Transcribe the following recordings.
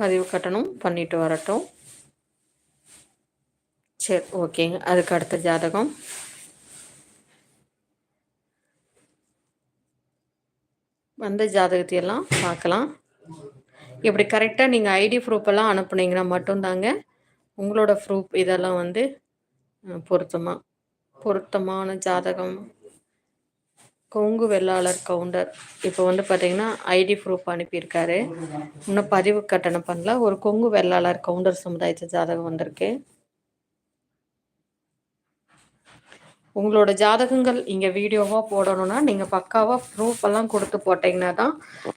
பதிவு கட்டணம் பண்ணிட்டு வரட்டும். சரி ஓகேங்க அதுக்கு அடுத்த ஜாதகம். வந்த ஜாதகத்தையெல்லாம் பார்க்கலாம். இப்படி கரெக்டாக நீங்கள் ஐடி ப்ரூஃபெல்லாம் அனுப்புனீங்கன்னா மட்டும்தாங்க உங்களோட ப்ரூஃப் இதெல்லாம் வந்து பொருத்தமாக பொருத்தமான ஜாதகம் கொங்கு வெள்ளாளர் கவுண்டர். இப்போ வந்து பார்த்தீங்கன்னா ஐடி ப்ரூஃப் அனுப்பியிருக்காரு. இன்னும் பதிவு கட்டணம் பண்ணல. ஒரு கொங்கு வெள்ளாளர் கவுண்டர் சமுதாயத்து ஜாதகம் வந்திருக்கு. உங்களோட ஜாதகங்கள் இங்கே வீடியோவாக போடணும்னா நீங்கள் பக்காவாக ப்ரூஃப் எல்லாம் கொடுத்து போட்டிங்கன்னா தான்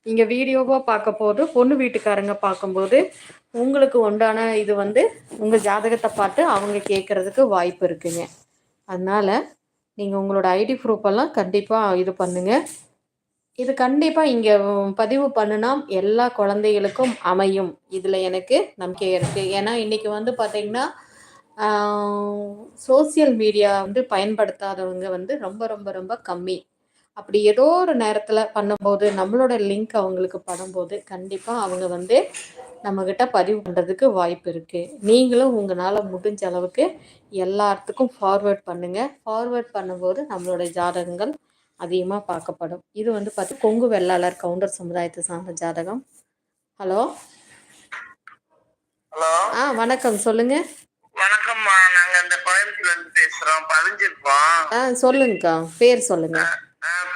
இங்கே வீடியோவாக பார்க்க போது பொண்ணு வீட்டுக்காரங்க பார்க்கும்போது உங்களுக்கு உண்டான இது வந்து உங்கள் ஜாதகத்தை பார்த்து அவங்க கேட்குறதுக்கு வாய்ப்பு இருக்குங்க. அதனால் நீங்கள் உங்களோட ஐடி ப்ரூஃப் எல்லாம் கண்டிப்பாக இது பண்ணுங்கள் இது கண்டிப்பாக இங்கே பதிவு பண்ணுனா எல்லா குழந்தைகளுக்கும் அமையும். இதில் எனக்கு நம்பிக்கை இருக்குது ஏன்னா இன்றைக்கி வந்து பார்த்திங்கன்னா சோசியல் மீடியா வந்து பயன்படுத்தாதவங்க வந்து ரொம்ப ரொம்ப ரொம்ப கம்மி. அப்படி ஏதோ ஒரு நேரத்தில் பண்ணும்போது நம்மளோட லிங்க் அவங்களுக்கு படும்போது கண்டிப்பாக அவங்க வந்து நம்மக்கிட்ட பதிவு பண்ணுறதுக்கு வாய்ப்பு இருக்குது நீங்களும் உங்களால் முடிஞ்ச அளவுக்கு எல்லாத்துக்கும் ஃபார்வேர்ட் பண்ணுங்கள் ஃபார்வேர்ட் பண்ணும்போது நம்மளோட ஜாதகங்கள் அதிகமாக பார்க்கப்படும். இது வந்து பார்த்து கொங்கு வெள்ளாளர் கவுண்டர் சமுதாயத்தை சார்ந்த ஜாதகம். ஹலோ? ஹலோ? ஆ வணக்கம். சொல்லுங்கள் வணக்கம்மா. நாங்க இந்த கோயம்புத்தூர்ல இருந்து பேசுறோம். பதிஞ்சிருக்கோம் ஆ சொல்லுங்கக்கா. பேர் சொல்லுங்க.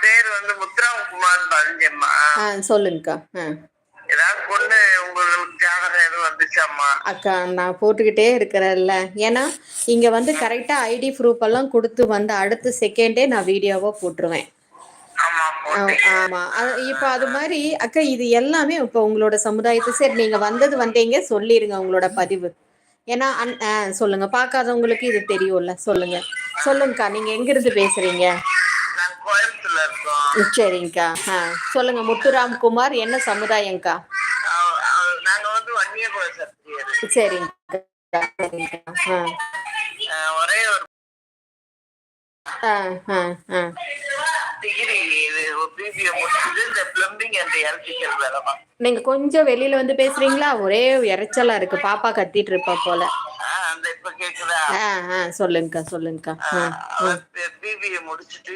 பேர் வந்து முத்துராமகுமார் பதிஞ்சம்மா. ஆ சொல்லுங்கக்கா. ஆ. ஏதாவது பொண்ணு உங்களுக்கு அக்கா நான் போட்டுக்கிட்டே இருக்கிறேன்ல. ஏன்னா இங்கே வந்து கரெக்டாக ஐடி ப்ரூஃப் எல்லாம் கொடுத்து வந்து அடுத்த செகண்டே நான் வீடியோவாக போட்டுருவேன். ஆமா இப்போ அது மாதிரி அக்கா இது எல்லாமே இப்போ உங்களோட சமுதாயத்து சரி நீங்க வந்தது வந்தீங்க சொல்லிருங்க உங்களோட பதிவு. ஏன்னா சொல்லுங்க. பார்க்காதவங்களுக்கு இது தெரியும்ல. சொல்லுங்க. சொல்லுங்கக்கா நீங்க எங்க இருந்து பேசுறீங்க சரிங்கக்கா. சொல்லுங்க. முத்துராம் குமார் என்ன சமுதாயம்க்கா அஹ் அஹ் நாங்க வந்து வன்னியகுல சத்திரியர் சரிங்கக்கா சரிங்கக்கா ஆ அஹ் ஒரே ஒரு ஆ ஆ ஆ டிகிரி இது பிபிஏ முடிச்சது இந்த பிளம்பிங் அண்ட் எலக்ட்ரிக்கல் வேலைமா நீங்க கொஞ்சம் வெளியில வந்து பேசுறீங்களா? ஒரே இறைச்சலா இருக்கு. பாப்பா கத்திட்டு இருப்பா போல. சொல்லுங்கக்கா சொல்லுங்கக்கா. பிபிஏ முடிச்சிட்டு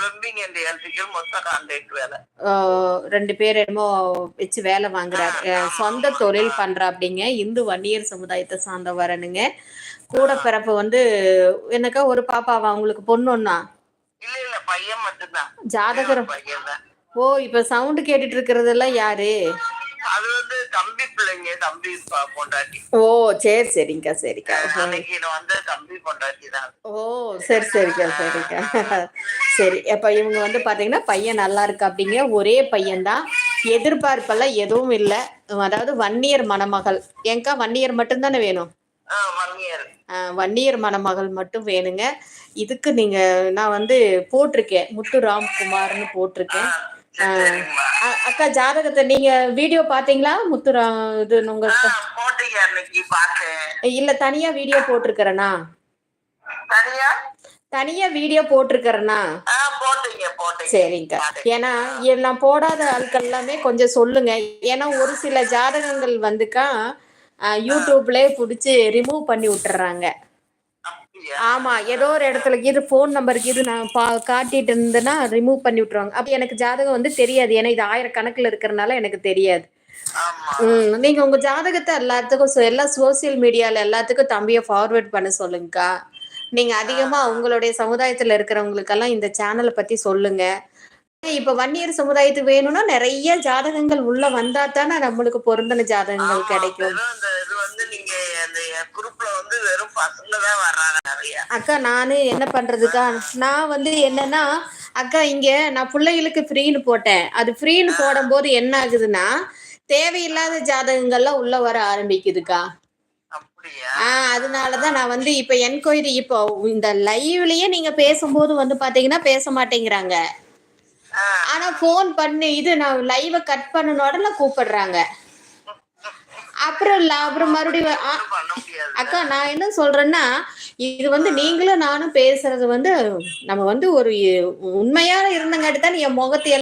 பிளம்பிங் அண்ட் எலக்ட்ரிக்கல் மொத்த கான்ட்ராக்ட் வேலை. ரெண்டு பேர் என்னமோ வச்சு வேலை வாங்குறாரு. சொந்த தொழில் பண்ற அப்படிங்க இந்து வன்னியர் சமுதாயத்தை சார்ந்த வரணுங்க கூட பிறப்பு வந்து என்னக்கா ஒரு பாப்பாவா? அவங்களுக்கு பொண்ணு இல்ல இல்ல பையன் மட்டும்தான். ஜாதகர் ஓ இப்ப சவுண்ட் கேட்டுட்டு இருக்கிறதெல்லாம் யாரு? அது வந்து தம்பி பிள்ளைங்க தம்பி பொண்டாட்டி. ஓ சரி சரிங்கக்கா சரிக்கா. அன்னைக்கு வந்து தம்பி பொண்டாட்டி தான். ஓ சரி சரிக்கா சரிக்கா. சரி அப்ப இவங்க வந்து பாத்தீங்கன்னா பையன் நல்லா இருக்கு அப்படிங்க ஒரே பையன்தான் எதிர்பார்ப்பெல்லாம் எதுவும் இல்லை. அதாவது வன்னியர் மணமகள். ஏங்கா வன்னியர் மட்டும்தானே வேணும்? வன்னியர் மணமகள் மட்டும் வேணுங்க. இதுக்கு நீங்க நான் வந்து போட்டிருக்கேன். முத்து ராம்குமார்னு போட்டிருக்கேன். அக்கா ஜாதகத்தை நீங்க வீடியோ பாத்தீங்களா முத்துரா இது உங்க இல்ல தனியா வீடியோ போட்டிருக்கிறேனா? தனியா? தனியா வீடியோ போட்டிருக்கிறேனா? ஆ போட்டீங்க போட்டீங்க. சரிங்க ஏன்னா எல்லாம் போடாத ஆட்கள் எல்லாமே கொஞ்சம் சொல்லுங்க. ஏன்னா ஒரு சில ஜாதகங்கள் வந்துக்கா யூடியூப்லயே பிடிச்சி ரிமூவ் பண்ணி விட்டுறாங்க. ஆமா ஏதோ ஒரு இடத்துல இது ஃபோன் நம்பருக்கு இது நான் பா காட்டிட்டு இருந்தேன்னா ரிமூவ் பண்ணி விட்டுருவாங்க. அப்ப எனக்கு ஜாதகம் வந்து தெரியாது. ஏன்னா இது ஆயிரக்கணக்கில் இருக்கிறனால எனக்கு தெரியாது. நீங்க உங்க ஜாதகத்தை எல்லாத்துக்கும் எல்லா சோசியல் மீடியால எல்லாத்துக்கும் தம்பியை ஃபார்வர்ட் பண்ண சொல்லுங்கக்கா. நீங்க அதிகமா உங்களுடைய சமுதாயத்துல இருக்கிறவங்களுக்கெல்லாம் இந்த சேனலை பத்தி சொல்லுங்க. இப்ப வன்னியர் சமுதாயத்துக்கு வேணும்னா நிறைய ஜாதகங்கள் உள்ள வந்தா தானே நம்மளுக்கு பொருந்தின ஜாதகங்கள் கிடைக்கும். பசங்க தான் வர்றாங்க நிறைய. அக்கா நானு என்ன பண்றதுக்கா? நான் வந்து என்னன்னா அக்கா இங்க நான் பிள்ளைகளுக்கு ஃப்ரீன்னு போட்டேன். அது ஃப்ரீன்னு போடும்போது என்ன ஆகுதுன்னா தேவையில்லாத ஜாதகங்கள்லாம் உள்ள வர ஆரம்பிக்குதுக்கா. அப்படியா? ஆ அதனாலதான் நான் வந்து இப்ப என்கொயரி இப்போ இந்த லைவ்லயே நீங்க பேசும்போது வந்து பாத்தீங்கன்னா பேச மாட்டேங்கிறாங்க. ஆனா ஃபோன் பண்ணி இது நான் லைவை கட் பண்ணன உடனே கூப்பிடுறாங்க. அப்புறம் இல்ல அப்புறம் மறுபடியும் அக்கா நான் என்ன சொல்றேன்னா இது வந்து நீங்களும் நானும் பேசுறது வந்து நம்ம வந்து ஒரு உண்மையான இருந்தங்காட்டி தான் என் முகத்தை